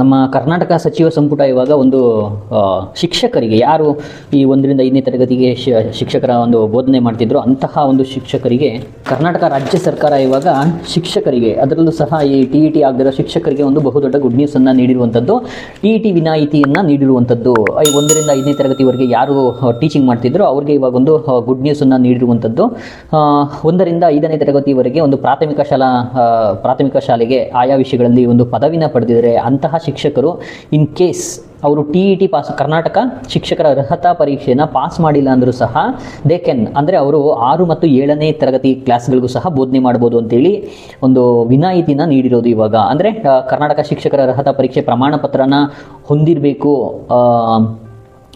ನಮ್ಮ ಕರ್ನಾಟಕ ಸಚಿವ ಸಂಪುಟ ಇವಾಗ ಒಂದು ಶಿಕ್ಷಕರಿಗೆ, ಯಾರು ಈ ಒಂದರಿಂದ ಐದನೇ ತರಗತಿಗೆ ಶಿಕ್ಷಕರ ಒಂದು ಬೋಧನೆ ಮಾಡ್ತಿದ್ರು ಅಂತಹ ಒಂದು ಶಿಕ್ಷಕರಿಗೆ, ಕರ್ನಾಟಕ ರಾಜ್ಯ ಸರ್ಕಾರ ಇವಾಗ ಶಿಕ್ಷಕರಿಗೆ, ಅದರಲ್ಲೂ ಸಹ ಈ ಟಿ ಇ ಟಿ ಆಗದಿರೋ ಶಿಕ್ಷಕರಿಗೆ ಒಂದು ಬಹುದೊಡ್ಡ ಗುಡ್ ನ್ಯೂಸ್ ಅನ್ನ ನೀಡಿರುವಂಥದ್ದು. ಟಿ ಇ ಟಿ ವಿನಾಯಿತಿಯನ್ನು ನೀಡಿರುವಂಥದ್ದು. ಈ ಒಂದರಿಂದ ಐದನೇ ತರಗತಿವರೆಗೆ ಯಾರು ಟೀಚಿಂಗ್ ಮಾಡ್ತಿದ್ರು ಅವ್ರಿಗೆ ಇವಾಗ ಒಂದು ಗುಡ್ ನ್ಯೂಸ್ ಅನ್ನ ನೀಡಿರುವಂಥದ್ದು. ಒಂದರಿಂದ ಐದನೇ ತರಗತಿವರೆಗೆ ಒಂದು ಪ್ರಾಥಮಿಕ ಶಾಲಾ ಪ್ರಾಥಮಿಕ ಶಾಲೆಗೆ ಆಯಾ ವಿಷಯಗಳಲ್ಲಿ ಒಂದು ಪದವಿನ ಪಡೆದಿದ್ದಾರೆ ಅಂತಹ ಶಿಕ್ಷಕರು ಇನ್ ಕೇಸ್ ಅವರು T E T pass Karnataka ಶಿಕ್ಷಕರ ಅರ್ಹತಾ ಪರೀಕ್ಷೆಯನ್ನು ಪಾಸ್ ಮಾಡಿಲ್ಲ ಅಂದರೂ ಸಹ ದೇ ಕೆನ್ ಅಂದರೆ ಅವರು ಆರು ಮತ್ತು ಏಳನೇ ತರಗತಿ ಕ್ಲಾಸ್ಗಳಿಗೂ ಸಹ ಬೋಧನೆ ಮಾಡ್ಬೋದು ಅಂತೇಳಿ ಒಂದು ವಿನಾಯಿತಿನ ನೀಡಿರೋದು ಇವಾಗ. ಅಂದರೆ ಕರ್ನಾಟಕ ಶಿಕ್ಷಕರ ಅರ್ಹತಾ ಪರೀಕ್ಷೆ ಪ್ರಮಾಣ ಪತ್ರನ ಹೊಂದಿರಬೇಕು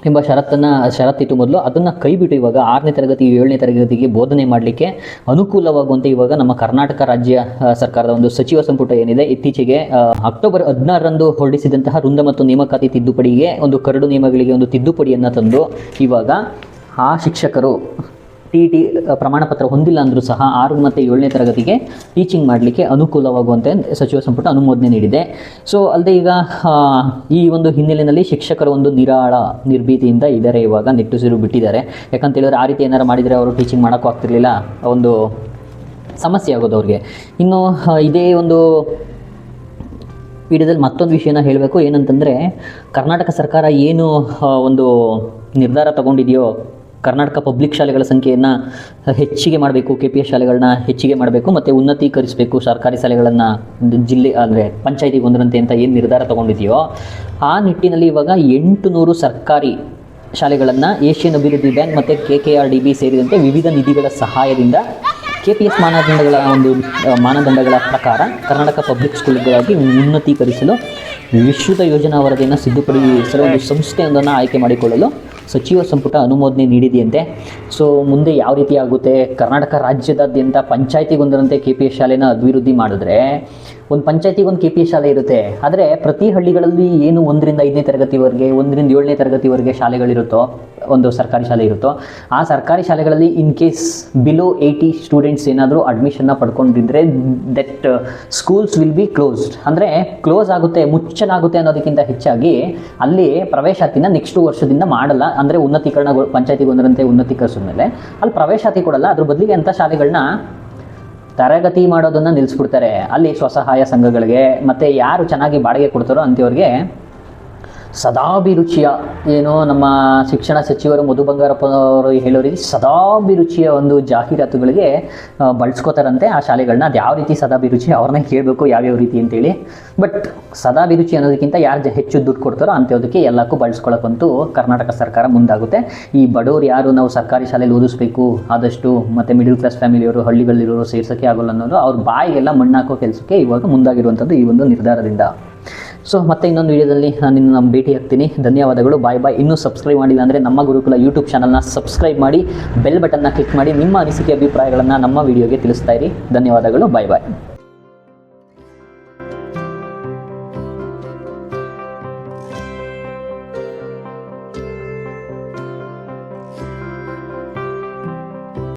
ಎಂಬ ಷರತ್ತನ್ನು ಷರತ್ತಿತ್ತು ಮೊದಲು ಅದನ್ನು ಕೈಬಿಟ್ಟು ಇವಾಗ ಆರನೇ ತರಗತಿ, ಏಳನೇ ತರಗತಿಗೆ ಬೋಧನೆ ಮಾಡಲಿಕ್ಕೆ ಅನುಕೂಲವಾಗುವಂತೆ ಇವಾಗ ನಮ್ಮ ಕರ್ನಾಟಕ ರಾಜ್ಯ ಸರ್ಕಾರದ ಒಂದು ಸಚಿವ ಸಂಪುಟ ಏನಿದೆ, ಇತ್ತೀಚೆಗೆ ಅಕ್ಟೋಬರ್ ಹದಿನಾರರಂದು ಹೊರಡಿಸಿದಂತಹ ವೃಂದ ಮತ್ತು ನೇಮಕಾತಿ ತಿದ್ದುಪಡಿಗೆ ಒಂದು ಕರಡು ನಿಯಮಗಳಿಗೆ ಒಂದು ತಿದ್ದುಪಡಿಯನ್ನು ತಂದು ಇವಾಗ ಆ ಶಿಕ್ಷಕರು ಟಿ ಟಿ ಪ್ರಮಾಣ ಪತ್ರ ಹೊಂದಿಲ್ಲ ಅಂದರೂ ಸಹ ಆರು ಮತ್ತು ಏಳನೇ ತರಗತಿಗೆ ಟೀಚಿಂಗ್ ಮಾಡಲಿಕ್ಕೆ ಅನುಕೂಲವಾಗುವಂತೆ ಸಚಿವ ಸಂಪುಟ ಅನುಮೋದನೆ ನೀಡಿದೆ. ಸೊ ಅಲ್ಲದೆ ಈಗ ಈ ಒಂದು ಹಿನ್ನೆಲೆಯಲ್ಲಿ ಶಿಕ್ಷಕರ ಒಂದು ನಿರಾಳ ನಿರ್ಭೀತಿಯಿಂದ ಇದ್ದಾರೆ ಇವಾಗ ನಿಟ್ಟುಸಿರು ಬಿಟ್ಟಿದ್ದಾರೆ. ಯಾಕಂತ ಹೇಳಿದ್ರೆ ಆ ರೀತಿ ಏನಾರು ಮಾಡಿದರೆ ಅವರು ಟೀಚಿಂಗ್ ಮಾಡೋಕ್ಕೂ ಆಗ್ತಿರ್ಲಿಲ್ಲ ಒಂದು ಸಮಸ್ಯೆ ಆಗೋದು ಅವ್ರಿಗೆ. ಇನ್ನು ಇದೇ ಒಂದು ವಿಡಿಯೋದಲ್ಲಿ ಮತ್ತೊಂದು ವಿಷಯನ ಹೇಳಬೇಕು. ಏನಂತಂದರೆ, ಕರ್ನಾಟಕ ಸರ್ಕಾರ ಏನು ಒಂದು ನಿರ್ಧಾರ ತಗೊಂಡಿದೆಯೋ ಕರ್ನಾಟಕ ಪಬ್ಲಿಕ್ ಶಾಲೆಗಳ ಸಂಖ್ಯೆಯನ್ನು ಹೆಚ್ಚಿಗೆ ಮಾಡಬೇಕು ಕೆ ಪಿ ಎಸ್ ಶಾಲೆಗಳನ್ನ ಹೆಚ್ಚಿಗೆ ಮಾಡಬೇಕು ಮತ್ತು ಉನ್ನತೀಕರಿಸಬೇಕು ಸರ್ಕಾರಿ ಶಾಲೆಗಳನ್ನು ಜಿಲ್ಲೆ, ಅಂದರೆ ಪಂಚಾಯತಿಗೆ ಒಂದರಂತೆ ಅಂತ ಏನು ನಿರ್ಧಾರ ತಗೊಂಡಿದೆಯೋ, ಆ ನಿಟ್ಟಿನಲ್ಲಿ ಇವಾಗ ಎಂಟು ನೂರು ಸರ್ಕಾರಿ ಶಾಲೆಗಳನ್ನು ಏಷ್ಯನ್ ಅಭಿವೃದ್ಧಿ ಬ್ಯಾಂಕ್ ಮತ್ತು K K R D B ಸೇರಿದಂತೆ ವಿವಿಧ ನಿಧಿಗಳ ಸಹಾಯದಿಂದ ಕೆ ಪಿ ಎಸ್ ಮಾನದಂಡಗಳ ಒಂದು ಮಾನದಂಡಗಳ ಪ್ರಕಾರ ಕರ್ನಾಟಕ ಪಬ್ಲಿಕ್ ಸ್ಕೂಲ್ಗಳಾಗಿ ಉನ್ನತೀಕರಿಸಲು ವಿಶ್ವದ ಯೋಜನಾ ವರದಿಯನ್ನು ಸಿದ್ಧಪಡಿಸಲು ಒಂದು ಸಂಸ್ಥೆಯೊಂದನ್ನು ಆಯ್ಕೆ ಮಾಡಿಕೊಳ್ಳಲು ಸಚಿವ ಸಂಪುಟ ಅನುಮೋದನೆ ನೀಡಿದೆಯಂತೆ. ಸೊ, ಮುಂದೆ ಯಾವ ರೀತಿ ಆಗುತ್ತೆ? ಕರ್ನಾಟಕ ರಾಜ್ಯದಾದ್ಯಂತ ಪಂಚಾಯತಿಗೊಂದರಂತೆ ಕೆ ಪಿ ಎಸ್ ಶಾಲೆನ ಅಭಿವೃದ್ಧಿ ಮಾಡಿದ್ರೆ ಒಂದು ಪಂಚಾಯತಿಗೆ ಒಂದು ಕೆ ಪಿ ಶಾಲೆ ಇರುತ್ತೆ. ಆದರೆ ಪ್ರತಿ ಹಳ್ಳಿಗಳಲ್ಲಿ ಏನು ಒಂದರಿಂದ ಐದನೇ ತರಗತಿವರೆಗೆ, ಒಂದರಿಂದ ಏಳನೇ ತರಗತಿವರೆಗೆ ಶಾಲೆಗಳಿರುತ್ತೋ, ಒಂದು ಸರ್ಕಾರಿ ಶಾಲೆ ಇರುತ್ತೋ, ಆ ಸರ್ಕಾರಿ ಶಾಲೆಗಳಲ್ಲಿ in case below eighty students ಏನಾದರೂ ಅಡ್ಮಿಷನ್ನ ಪಡ್ಕೊಂಡಿದ್ರೆ that schools will be closed ಅಂದರೆ ಕ್ಲೋಸ್ ಆಗುತ್ತೆ ಮುಚ್ಚಲಾಗುತ್ತೆ ಅನ್ನೋದಕ್ಕಿಂತ ಹೆಚ್ಚಾಗಿ ಅಲ್ಲಿ ಪ್ರವೇಶಾತಿನ ನೆಕ್ಸ್ಟ್ ವರ್ಷದಿಂದ ಮಾಡಲ್ಲ. ಅಂದರೆ ಉನ್ನತೀಕರಣ ಪಂಚಾಯತಿಗೆ ಒಂದರಂತೆ ಉನ್ನತೀಕರಿಸಿದ್ಮೇಲೆ ಅಲ್ಲಿ ಪ್ರವೇಶಾತಿ ಕೊಡಲ್ಲ. ಅದ್ರ ಬದಲಿಗೆ ಅಂಥ ಶಾಲೆಗಳನ್ನ ತರಗತಿ ಮಾಡೋದನ್ನು ನಿಲ್ಲಿಸ್ಬಿಡ್ತಾರೆ ಅಲ್ಲಿ ಸ್ವಸಹಾಯ ಸಂಘಗಳಿಗೆ ಮತ್ತು ಯಾರು ಚೆನ್ನಾಗಿ ಬಾಡಿಗೆ ಕೊಡ್ತಾರೋ ಅಂಥವ್ರಿಗೆ ಸದಾಭಿರುಚಿಯ ಏನು ನಮ್ಮ ಶಿಕ್ಷಣ ಸಚಿವರು ಮಧು ಬಂಗಾರಪ್ಪ ಅವರು ಹೇಳೋ ರೀತಿ ಸದಾಭಿರುಚಿಯ ಒಂದು ಜಾಹೀರಾತುಗಳಿಗೆ ಬಳಸ್ಕೋತಾರಂತೆ ಆ ಶಾಲೆಗಳನ್ನ. ಅದು ಯಾವ ರೀತಿ ಸದಾಭಿರುಚಿ ಅವ್ರನ್ನ ಕೇಳಬೇಕು, ಯಾವ್ಯಾವ ರೀತಿ ಅಂತೇಳಿ. ಬಟ್ ಸದಾಭಿರುಚಿ ಅನ್ನೋದಕ್ಕಿಂತ ಯಾರು ಹೆಚ್ಚು ದುಡ್ಡು ಕೊಡ್ತಾರೋ ಅಂಥದಕ್ಕೆ ಎಲ್ಲಕ್ಕೂ ಬಳಸ್ಕೊಳ್ಳೋಕ್ಕಂತೂ ಕರ್ನಾಟಕ ಸರ್ಕಾರ ಮುಂದಾಗುತ್ತೆ. ಈ ಬಡವರು ಯಾರು ನಾವು ಸರ್ಕಾರಿ ಶಾಲೆಯಲ್ಲಿ ಓದಿಸ್ಬೇಕು, ಆದಷ್ಟು ಮತ್ತು ಮಿಡಿಲ್ ಕ್ಲಾಸ್ ಫ್ಯಾಮಿಲಿಯವರು ಹಳ್ಳಿಗಳಲ್ಲಿರೋರು ಸೇರ್ಸೋಕ್ಕೆ ಆಗೋಲ್ಲ ಅನ್ನೋದು ಅವ್ರ ಬಾಯಿಗೆಲ್ಲ ಮಣ್ಣಾಕೋ ಕೆಲಸಕ್ಕೆ ಇವಾಗ ಮುಂದಾಗಿರುವಂಥದ್ದು ಈ ಒಂದು ನಿರ್ಧಾರದಿಂದ. ಸೊ ಮತ್ತೆ ಇನ್ನೊಂದು ವಿಡಿಯೋದಲ್ಲಿ ನಾನು ನಿನ್ನ ಭೇಟಿ ಆಗ್ತೀನಿ. ಧನ್ಯವಾದಗಳು. ಬಾಯ್ ಬಾಯ್ ಇನ್ನೂ ಸಬ್ಸ್ಕ್ರೈಬ್ ಮಾಡಿಲ್ಲ ಅಂದರೆ ನಮ್ಮ ಗುರುಕುಲ ಯೂಟ್ಯೂಬ್ ಚಾನಲ್ನ ಸಬ್ಸ್ಕ್ರೈಬ್ ಮಾಡಿ ಬೆಲ್ ಬಟನ್ನ ಕ್ಲಿಕ್ ಮಾಡಿ ನಿಮ್ಮ ಅನಿಸಿಕೆ ಅಭಿಪ್ರಾಯಗಳನ್ನು ನಮ್ಮ ವಿಡಿಯೋಗೆ ತಿಳಿಸ್ತಾ ಇರಿ. ಧನ್ಯವಾದಗಳು. ಬಾಯ್ ಬಾಯ್